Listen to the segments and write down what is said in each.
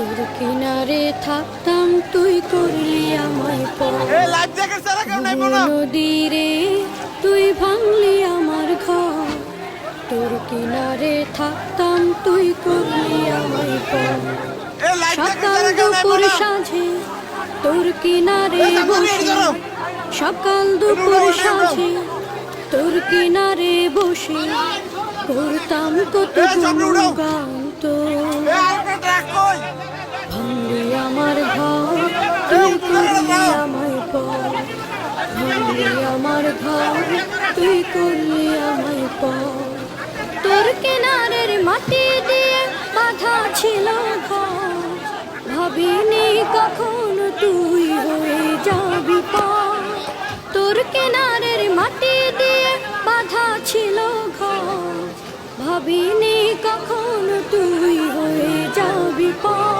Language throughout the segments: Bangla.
তোর কিনারে থাকতাম তুই করলি আমায় নদীরে তুই ভাঙলি আমার ঘর। তোর কিনারে থাকতাম তুই করলি আমায় সকাল দুপুর সাঁঝে তোর কিনারে বসে। সকাল দুপুর। সাঁঝে তোর কিনারে বসে। করতাম কত এই ভাঙলি আমার ঘর তুই করলি আমায় পর তোর কিনারের মাটি দিয়ে বাধা ছিল ঘর। ভাবিনি কখন তুই হয়ে যাবি পর তোর কিনারের মাটি দিয়ে বাধা ছিল ঘর। ভাবিনি কখন তুই হয়ে যাবি পর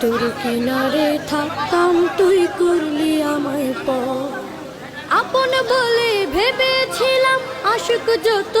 তোর কিনারে থাকতাম তুই করলি আমায় প আপন বলে ভেবেছিলাম আশুক যত